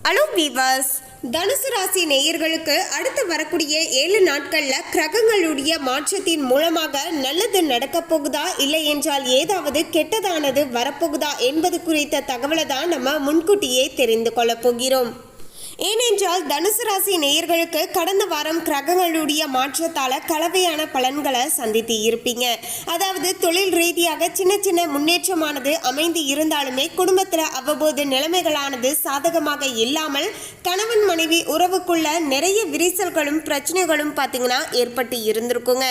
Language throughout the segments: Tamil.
ஹலோ வீவர்ஸ் தனுசு ராசி நேயர்களுக்கு அடுத்து வரக்கூடிய ஏழு நாட்களில் கிரகங்களுடைய மாற்றத்தின் மூலமாக நல்லது நடக்கப் போகுதா இல்லை என்றால் ஏதாவது கெட்டதானது வரப்போகுதா என்பது குறித்த தகவலை தான் நம்ம முன்கூட்டியே தெரிந்து கொள்ளப் போகிறோம். ஏனென்றால் தனுசு ராசி நேயர்களுக்கு கடந்த வாரம் கிரகங்களுடைய மாற்றத்தால கலவையான பலன்களை சந்தித்து இருப்பீங்க அதாவது தொழில் ரீதியாக சின்ன சின்ன முன்னேற்றமானது அமைந்து இருந்தாலுமே குடும்பத்தில் அவ்வப்போது நிலைமைகளானது சாதகமாக இல்லாமல் கணவன் மனைவி உறவுக்குள்ள நிறைய விரிசல்களும் பிரச்சனைகளும் பார்த்தீங்கன்னா ஏற்பட்டு இருந்திருக்குங்க.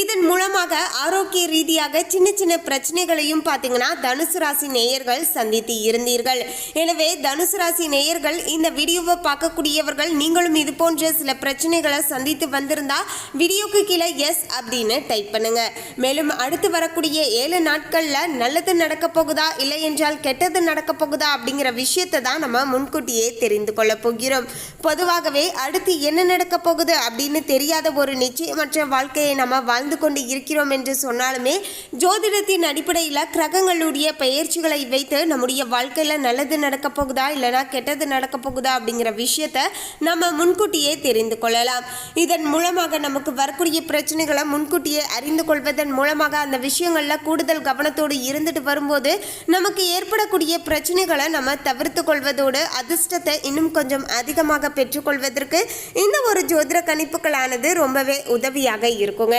இதன் மூலமாக ஆரோக்கிய ரீதியாக சின்ன சின்ன பிரச்சனைகளையும் பார்த்தீங்கன்னா தனுசு ராசி நேயர்கள் சந்தித்து இருந்தீர்கள். எனவே தனுசு ராசி நேயர்கள் இந்த வீடியோவை பார்க்கக்கூடியவர்கள் நீங்களும் இது போன்ற சில பிரச்சனைகளை சந்தித்து வந்திருந்தா வீடியோக்கு கீழே எஸ் அப்படின்னு டைப் பண்ணுங்க. மேலும் அடுத்து வரக்கூடிய ஏழு நாட்களில் நல்லது நடக்க போகுதா இல்லை என்றால் கெட்டது நடக்க போகுதா அப்படிங்கிற விஷயத்தை தான் நம்ம முன்கூட்டியே தெரிந்து கொள்ள போகிறோம். பொதுவாகவே அடுத்து என்ன நடக்க போகுது அப்படின்னு தெரியாத ஒரு நிச்சயமற்ற வாழ்க்கையை நம்ம வாழ்ந்து கொண்டு இருக்கிறோம் என்று சொன்னாலுமே ஜோதிடத்தின் அடிப்படையில் கிரகங்களுடைய பெயர்ச்சிகளை வைத்து நம்முடைய வாழ்க்கையில் நல்லது நடக்க போகுதா இல்லைனா கெட்டது நடக்க போகுதா அப்படிங்கிற விஷயத்த நம்ம முன்கூட்டியே தெரிந்து கொள்ளலாம். இதன் மூலமாக நமக்கு வரக்கூடிய பிரச்சனைகளை முன்கூட்டியே அறிந்து கொள்வதன் மூலமாக அந்த விஷயங்களில் கூடுதல் கவனத்தோடு இருந்துட்டு வரும்போது நமக்கு ஏற்படக்கூடிய பிரச்சனைகளை நம்ம தவிர்த்து கொள்வதோடு அதிர்ஷ்டத்தை இன்னும் கொஞ்சம் அதிகமாக பெற்றுக்கொள்வதற்கு இந்த ஒரு ஜோதிட கணிப்புகளானது ரொம்பவே உதவியாக இருக்குங்க.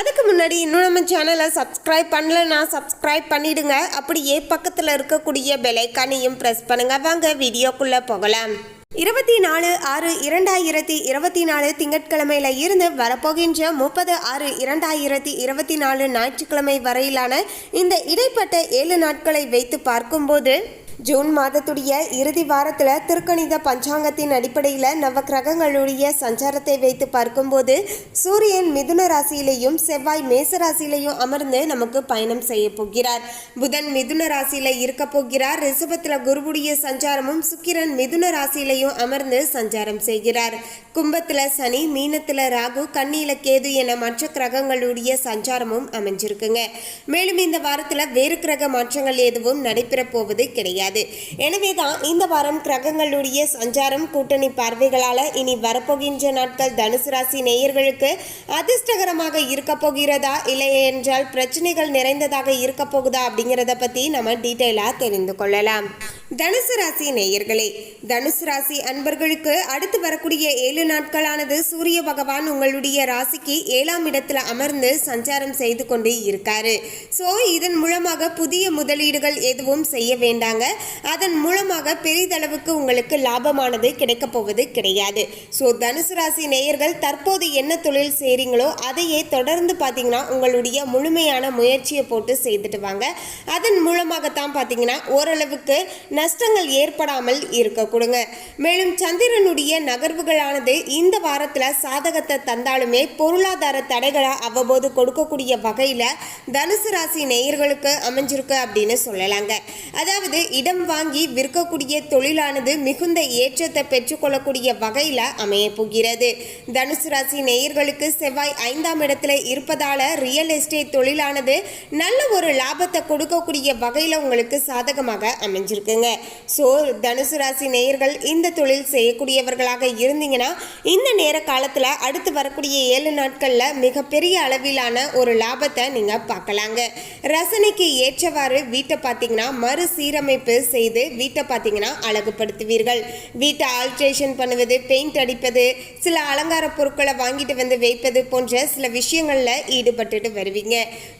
அதுக்கு முன்னாடி இன்னும் நம்ம சேனலை சப்ஸ்கிரைப் பண்ணலன்னா சப்ஸ்கிரைப் பண்ணிடுங்க. அப்படியே பக்கத்தில் இருக்கக்கூடிய பெலைக்கானையும் ப்ரெஸ் பண்ணுங்கள் வாங்க வீடியோக்குள்ளே போகலாம். இருபத்தி நாலு ஆறு இரண்டாயிரத்தி இருபத்தி நாலு திங்கட்கிழமையில இருந்து வரப்போகின்ற முப்பது ஆறு இரண்டாயிரத்தி இருபத்தி நாலு ஞாயிற்றுக்கிழமை வரையிலான இந்த இடைப்பட்ட ஏழு நாட்களை வைத்து பார்க்கும்போது ஜூன் மாதத்துடைய இறுதி வாரத்தில் திருக்கணித பஞ்சாங்கத்தின் அடிப்படையில் நவ கிரகங்களுடைய சஞ்சாரத்தை வைத்து பார்க்கும்போது சூரியன் மிதுன ராசியிலையும் செவ்வாய் மேச ராசியிலையும் அமர்ந்து நமக்கு பயணம் செய்ய போகிறார். புதன் மிதுன ராசியில் இருக்க போகிறார். ரிஷபத்தில் குருவுடைய சஞ்சாரமும் சுக்கிரன் மிதுன ராசியிலையும் அமர்ந்து சஞ்சாரம் செய்கிறார். கும்பத்தில் சனி மீனத்தில் ராகு கண்ணியில கேது என மற்ற கிரகங்களுடைய சஞ்சாரமும் அமைஞ்சிருக்குங்க. மேலும் இந்த வாரத்தில் வேறு கிரக மாற்றங்கள் எதுவும் நடைபெறப் போவது கிடையாது. எனவே தான் இந்த வாரம் கிரகங்களுடைய சஞ்சாரம் கூட்டணி பார்வைகளால் இனி வரப்போகின்ற நாட்கள் தனுசு ராசி நேயர்களுக்கு அதிர்ஷ்டகரமாக இருக்க போகிறதா இல்லை என்றால் பிரச்சனைகள் நிறைந்ததாக இருக்க போகுதா அப்படிங்கிறத பற்றி நம்ம டீட்டெயிலாக தெரிந்து கொள்ளலாம். தனுசு ராசி நேயர்களே தனுசு ராசி அன்பர்களுக்கு அடுத்து வரக்கூடிய ஏழு நாட்களானது சூரிய பகவான் உங்களுடைய ராசிக்கு ஏழாம் இடத்துல அமர்ந்து சஞ்சாரம் செய்து கொண்டு இருக்காரு. ஸோ இதன் மூலமாக புதிய முதலீடுகள் எதுவும் செய்ய வேண்டாங்க. அதன் மூலமாக பெரிதளவுக்கு உங்களுக்கு லாபமானது கிடைக்கப் போவது கிடையாது. ஸோ தனுசு ராசி நேயர்கள் தற்போது என்ன தொழில் செய்கிறீங்களோ அதையே தொடர்ந்து பார்த்தீங்கன்னா உங்களுடைய முழுமையான முயற்சியை போட்டு செய்துட்டு வாங்க. அதன் மூலமாகத்தான் பார்த்தீங்கன்னா ஓரளவுக்கு நஷ்டங்கள் ஏற்படாமல் இருக்க கொடுங்க. மேலும் சந்திரனுடைய நகர்வுகளானது இந்த வாரத்தில் சாதகத்தை தந்தாலுமே பொருளாதார தடைகளை அவ்வப்போது கொடுக்கக்கூடிய வகையில் தனுசு ராசி நேயர்களுக்கு அமைஞ்சிருக்கு அப்படின்னு சொல்லலாங்க. அதாவது இடம் வாங்கி விற்கக்கூடிய தொழிலானது மிகுந்த ஏற்றத்தை பெற்றுக்கொள்ளக்கூடிய வகையில் அமைய போகிறது. தனுசு ராசி நேயர்களுக்கு செவ்வாய் ஐந்தாம் இடத்துல இருப்பதால் ரியல் எஸ்டேட் தொழிலானது நல்ல ஒரு லாபத்தை கொடுக்கக்கூடிய வகையில் உங்களுக்கு சாதகமாக அமைஞ்சிருக்குங்க. ஸோ தனுசு ராசி நேயர்கள் இந்த தொழில் செய்யக்கூடியவர்களாக இருந்தீங்கன்னா இந்த நேர காலத்தில் அடுத்து வரக்கூடிய ஏழு நாட்களில் மிகப்பெரிய அளவிலான ஒரு லாபத்தை நீங்கள் பார்க்கலாங்க. ரசனைக்கு ஏற்றவாறு வீட்டை பார்த்தீங்கன்னா மறுசீரமைப்பு செய்து வீட்டை பார்த்தீங்கன்னா அழகுபடுத்துவீர்கள். வீட்டை ஆல்ட்ரேஷன் பண்ணுவது பெயிண்ட் அடிப்பது சில அலங்கார பொருட்களை வாங்கிட்டு வந்து வைப்பது போன்ற சில விஷயங்களில் ஈடுபட்டுட்டு வருவீங்க.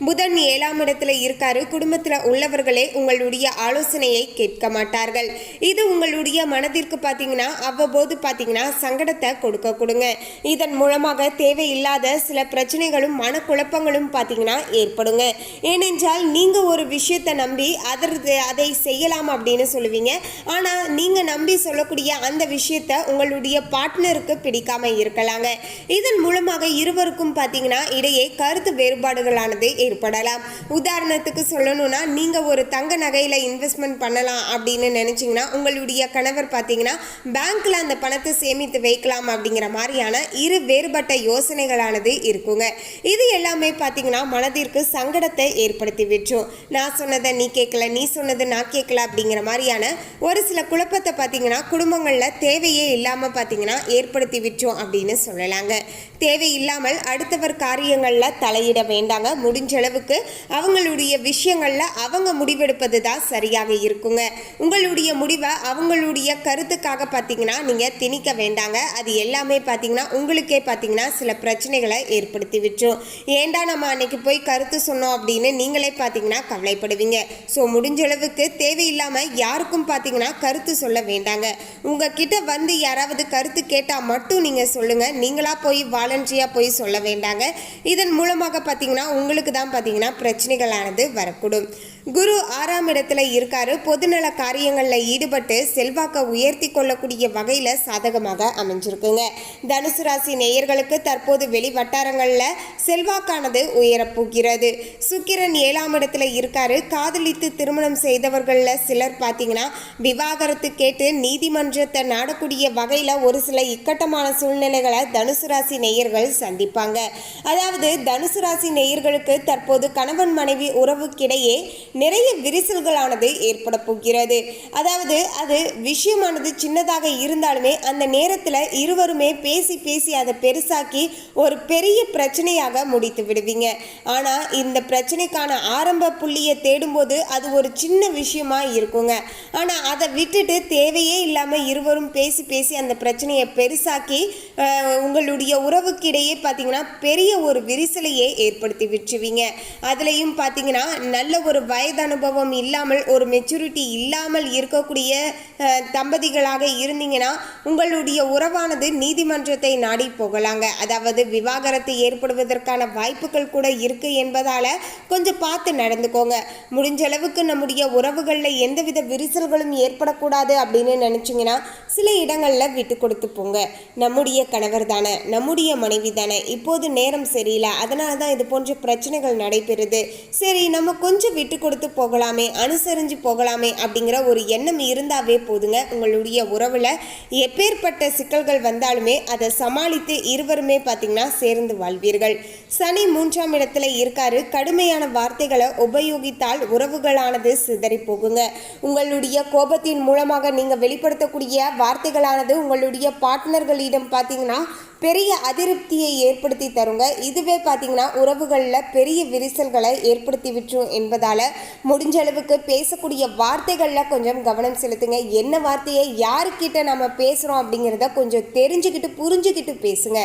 புதன் ஏழாம் இடத்துல இருக்காரு. குடும்பத்தில் உள்ளவர்களே உங்களுடைய ஆலோசனையை கேட்க மாட்டார்கள். இது உங்களுடைய மனதிற்கு பார்த்தீங்கன்னா அவ்வப்போது பார்த்தீங்கன்னா சங்கடத்தை கொடுக்க கொடுங்க. இதன் மூலமாக தேவையில்லாத சில பிரச்சனைகளும் மனக்குழப்பங்களும் பார்த்தீங்கன்னா ஏற்படுங்க. ஏனென்றால் நீங்கள் ஒரு விஷயத்தை நம்பி அதற்கு அதை செய்யலாம் அப்படின்னு சொல்லுவீங்க. ஆனால் நீங்கள் நம்பி சொல்லக்கூடிய அந்த விஷயத்தை உங்களுடைய பார்ட்னருக்கு பிடிக்காம இருக்கலாங்க. இதன் மூலமாக இருவருக்கும் பார்த்தீங்கன்னா இடையே கருத்து வேறுபாடுகளானது ஏற்படலாம். உதாரணத்துக்கு சொல்லணும்னா நீங்கள் ஒரு தங்க நகையில் இன்வெஸ்ட்மெண்ட் பண்ணலாம் அப்படின்னு நினச்சிங்கன்னா உங்களுடைய கணவர் பார்த்தீங்கன்னா பேங்க்கில் அந்த பணத்தை சேமித்து வைக்கலாம் அப்படிங்கிற மாதிரியான இரு வேறுபட்ட யோசனைகளானது இருக்குங்க. இது எல்லாமே பார்த்தீங்கன்னா மனதிற்கு சங்கடத்தை ஏற்படுத்தி விட்டுரும் நான் சொன்னதை நீ கேட்கல நீ சொன்னது நான் கேட்கல அப்படிங்கிற மாதிரியான ஒரு சில குழப்பத்தை பார்த்தீங்கன்னா குடும்பங்களில் தேவையே இல்லாமல் பார்த்தீங்கன்னா ஏற்படுத்தி விட்டுரும் அப்படின்னு சொல்லலாங்க. தேவையில்லாமல் அடுத்தவர் காரியங்களில் தலையிட வேண்டாங்க. முடிஞ்ச அளவுக்கு அவங்களுடைய விஷயங்களில் அவங்க முடிவெடுப்பது தான் சரியாக இருக்குங்க. உங்களுடைய முடிவை அவங்களுடைய கருத்துக்காக பார்த்தீங்கன்னா நீங்கள் திணிக்க வேண்டாங்க. அது எல்லாமே பார்த்தீங்கன்னா உங்களுக்கே பார்த்தீங்கன்னா சில பிரச்சனைகளை ஏற்படுத்தி விட்டுரும். ஏண்டா நம்ம அன்னைக்கு போய் கருத்து சொன்னோம் அப்படின்னு நீங்களே பார்த்தீங்கன்னா கவலைப்படுவீங்க. ஸோ முடிஞ்ச அளவுக்கு தேவையில்லாமல் யாருக்கும் பார்த்தீங்கன்னா கருத்து சொல்ல வேண்டாங்க. உங்ககிட்ட வந்து யாராவது கருத்து கேட்டால் மட்டும் நீங்கள் சொல்லுங்கள் நீங்களாக போய் வாலண்டியாக போய் சொல்ல வேண்டாங்க. இதன் மூலமாக பார்த்தீங்கன்னா உங்களுக்கு தான் பார்த்தீங்கன்னா பிரச்சனைகளானது வரக்கூடும். குரு ஆறாம் இடத்துல இருக்காரு. பொதுநல காரியங்களில் ஈடுபட்டு செல்வாக்கை உயர்த்தி கொள்ளக்கூடிய வகையில் சாதகமாக அமைஞ்சிருக்குங்க. தனுசு ராசி நேயர்களுக்கு தற்போது வெளி வட்டாரங்களில் செல்வாக்கானது உயரப்போகிறது சுக்கிரன் ஏழாம் இடத்துல இருக்காரு. காதலித்து திருமணம் செய்தவர்களில் சிலர் பார்த்தீங்கன்னா விவாகரத்து கேட்டு நீதிமன்றத்தை நாடக்கூடிய வகையில் ஒரு சில இக்கட்டமான சூழ்நிலைகளை தனுசு ராசி நேயர்கள் சந்திப்பாங்க. அதாவது தனுசு ராசி நேயர்களுக்கு தற்போது கணவன் மனைவி உறவுக்கிடையே நிறைய விரிசல்களானது ஏற்பட போகிறது. அதாவது அது விஷயமானது சின்னதாக இருந்தாலுமே அந்த நேரத்தில் இருவருமே பேசி பேசி அதை பெருசாக்கி ஒரு பெரிய பிரச்சனையாக முடித்து விடுவீங்க. ஆனால் இந்த பிரச்சனைக்கான ஆரம்ப புள்ளியை தேடும்போது அது ஒரு சின்ன விஷயமா இருக்குங்க. ஆனால் அதை விட்டுட்டு தேவையே இல்லாமல் இருவரும் பேசி பேசி அந்த பிரச்சனையை பெருசாக்கி உங்களுடைய உறவுக்கிடையே பார்த்தீங்கன்னா பெரிய ஒரு விரிசலையே ஏற்படுத்தி விட்டுருவீங்க. அதுலேயும் பார்த்தீங்கன்னா நல்ல ஒரு வய அனுபவம் இல்லாமல் ஒரு மெச்சூரிட்டி இல்லாமல் இருக்கக்கூடிய தம்பதிகளாக இருந்தீங்கன்னா உங்களுடைய உறவானது நீதிமன்றத்தை நாடி போகலாங்க. அதாவது விவாகரத்து ஏற்படுவதற்கான வாய்ப்புகள் கூட இருக்கு என்பதால கொஞ்சம் பார்த்து நடந்துக்கோங்க. முடிஞ்ச அளவுக்கு நம்முடைய உறவுகளில் எந்தவித விரிசல்களும் ஏற்படக்கூடாது அப்படின்னு நினச்சிங்கன்னா சில இடங்களில் விட்டு கொடுத்து போங்க. நம்முடைய கணவர் தானே நம்முடைய மனைவி தானே இப்போது நேரம் சரியில்லை அதனால தான் இது போன்ற பிரச்சனைகள் நடைபெறுது. சரி நம்ம கொஞ்சம் விட்டு கொடுத்து போகலாமே அனுசரிஞ்சு போகலாமே அப்படிங்கிற ஒரு எண்ணம் இருந்தாவே போதுங்க. உங்களுடைய உறவில் எப்பேற்பட்ட சிக்கல்கள் வந்தாலுமே அதை சமாளித்து இருவருமே பார்த்தீங்கன்னா சேர்ந்து வாழ்வீர்கள். சனி மூன்றாம் இடத்துல இருக்காரு. கடுமையான வார்த்தைகளை உபயோகித்தால் உறவுகளானது சிதறி போகுங்க. உங்களுடைய கோபத்தின் மூலமாக நீங்கள் வெளிப்படுத்தக்கூடிய வார்த்தைகளானது உங்களுடைய பார்ட்னர்களிடம் பார்த்தீங்கன்னா பெரிய அதிருப்தியை ஏற்படுத்தி தருங்க. இதுவே பார்த்தீங்கன்னா உறவுகளில் பெரிய விரிசல்களை ஏற்படுத்தி விட்டுரும் என்பதால் முடிஞ்ச அளவுக்கு பேசக்கூடிய வார்த்தைகளில் கொஞ்சம் கவனம் செலுத்துங்க. என்ன வார்த்தையை யாருக்கிட்ட நம்ம பேசுகிறோம் அப்படிங்கிறத கொஞ்சம் தெரிஞ்சுக்கிட்டு புரிஞ்சுக்கிட்டு பேசுங்க.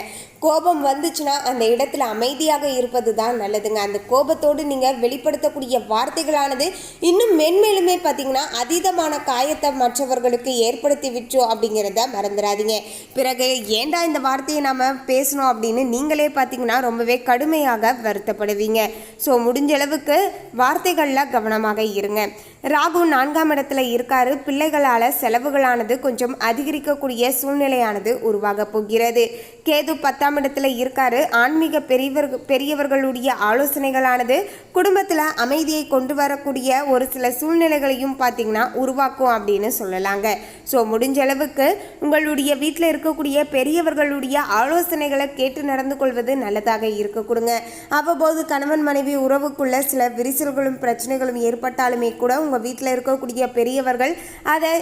கோபம் வந்துச்சுன்னா அந்த இடத்துல அமைதியாக இருப்பது தான் நல்லதுங்க. அந்த கோபத்தோடு நீங்கள் வெளிப்படுத்தக்கூடிய வார்த்தைகளானது இன்னும் மென்மேலுமே பார்த்தீங்கன்னா அதீதமான காயத்தை மற்றவர்களுக்கு ஏற்படுத்தி விட்டுரும் அப்படிங்கிறத மறந்துடாதீங்க. பிறகு ஏன்டா இந்த வார்த்தையை நாம் பேசணும் அப்படின்னு நீங்களே பார்த்தீங்கன்னா ரொம்பவே கடுமையாக வருத்தப்படுவீங்க. ஸோ முடிஞ்ச அளவுக்கு வார்த்தைகளில் கவனமாக இருங்க. ராகு நான்காம் இடத்துல இருக்காரு. பிள்ளைகளால் செலவுகளானது கொஞ்சம் அதிகரிக்கக்கூடிய சூழ்நிலையானது உருவாக போகிறது. கேது பத்தாம் இடத்துல இருக்காரு. ஆன்மீக பெரியவர் பெரியவர்களுடைய ஆலோசனைகளானது குடும்பத்தில் அமைதியை கொண்டு வரக்கூடிய ஒரு சில சூழ்நிலைகளையும் பார்த்தீங்கன்னா உருவாக்கும் அப்படின்னு சொல்லலாங்க. ஸோ முடிஞ்ச அளவுக்கு உங்களுடைய வீட்டில் இருக்கக்கூடிய பெரியவர்களுடைய ஆலோசனைகளை கேட்டு நடந்து கொள்வது நல்லதாக இருக்க கொடுங்க. அவ்வப்போது கணவன் மனைவி உறவுக்குள்ள சில விரிசல்களும் பிரச்சனைகளும் ஏற்பட்டாலுமே கூட உங்கள் வீட்டில் இருக்கக்கூடிய பெரியவர்கள் அதை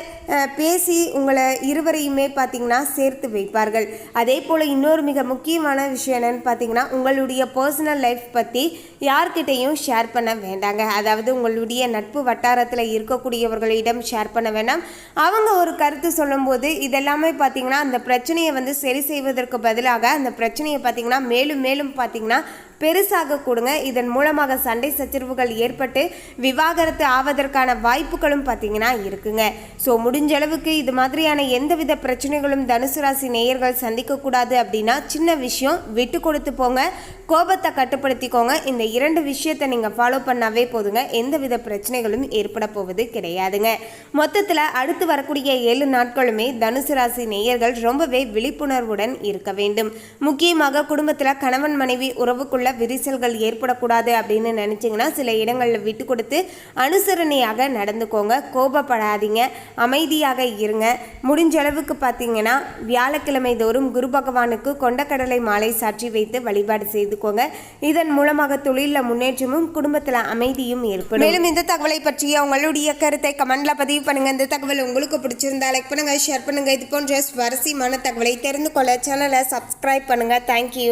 பேசி உங்களை இருவரையுமே பார்த்தீங்கன்னா சேர்த்து வைப்பார்கள். அதே போல் இன்னொரு மிக முக்கியமான விஷயம் என்னென்னு பார்த்தீங்கன்னா உங்களுடைய பர்சனல் லைஃப் பற்றி யார்கிட்டையும் ஷேர் பண்ண வேண்டாங்க. அதாவது உங்களுடைய நட்பு வட்டாரத்தில் இருக்கக்கூடியவர்களிடம் ஷேர் பண்ண வேண்டாம் அவங்க ஒரு கருத்து சொல்லும்போது இதெல்லாமே பார்த்திங்கன்னா அந்த பிரச்சனையை வந்து சரி செய்வதற்கு பதிலாக அந்த பிரச்சனையை பார்த்தீங்கன்னா மேலும் மேலும் பார்த்தீங்கன்னா பெருசாக கொடுங்க. இதன் மூலமாக சண்டை சச்சரவுகள் ஏற்பட்டு விவாகரத்து ஆவதற்கான வாய்ப்புகளும் பார்த்தீங்கன்னா இருக்குங்க. ஸோ முடிஞ்ச அளவுக்கு இது மாதிரியான எந்தவித பிரச்சனைகளும் தனுசு ராசி நேயர்கள் சந்திக்கக்கூடாது அப்படின்னா சின்ன விஷயம் விட்டு கொடுத்து போங்க. கோபத்தை கட்டுப்படுத்திக்கோங்க. இந்த இரண்டு விஷயத்தை நீங்கள் ஃபாலோ பண்ணாவே போதுங்க. எந்தவித பிரச்சனைகளும் ஏற்பட போவது கிடையாதுங்க. மொத்தத்தில் அடுத்து வரக்கூடிய ஏழு நாட்களுமே தனுசு ராசி நேயர்கள் ரொம்பவே விழிப்புணர்வுடன் இருக்க வேண்டும். முக்கியமாக குடும்பத்தில் கணவன் மனைவி உறவுக்குள்ள உள்ள விரிசல்கள் ஏற்படக்கூடாது அப்படின்னு நினச்சிங்கன்னா சில இடங்களில் விட்டு கொடுத்து அனுசரணையாக நடந்துக்கோங்க. கோபப்படாதீங்க. அமைதியாக இருங்க. முடிஞ்ச அளவுக்கு பார்த்தீங்கன்னா வியாழக்கிழமை தோறும் குரு பகவானுக்கு கொண்டக்கடலை மாலை சாற்றி வைத்து வழிபாடு செய்துக்கோங்க. இதன் மூலமாக தொழிலில் முன்னேற்றமும் குடும்பத்தில் அமைதியும் ஏற்படும். மேலும் இந்த தகவலை பற்றிய உங்களுடைய கருத்தை கமெண்ட்ல பதிவு பண்ணுங்க. இந்த தகவல் உங்களுக்கு பிடிச்சிருந்தா லைக் பண்ணுங்க ஷேர் பண்ணுங்க. இது போன்ற சுவாரஸ்யமான தகவலை தெரிந்து கொள்ள சேனலை சப்ஸ்கிரைப் பண்ணுங்க. தேங்க்யூ